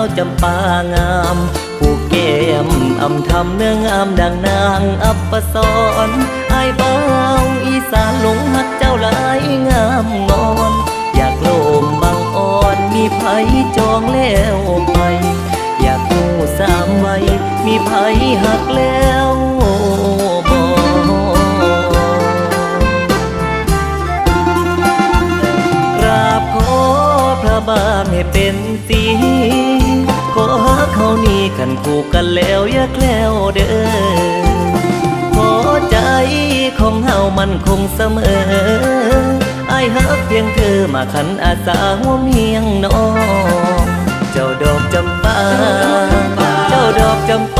าวจำปางามผู้แก้มอำทำเนื้องามดังนางอับปสอนไอ้ายเบาอีสานหลงมักเจ้าหลายงามงอน อยากโลมบางอ่อนมีไผจองแล้วไป อยากหูสามไว้มีไผหักแล้วบกราบขอพระบางให้เป็นสี ขอหาเขานี่กันคู่กันแล้วอย่าแคล้วเด้อขอใจของเฮามันคงเสมอไอ้ฮักเพียงเธอมาขันอาสาหัวเมียงน้อง เจ้าดอกจำปา เจ้าดอกจำปา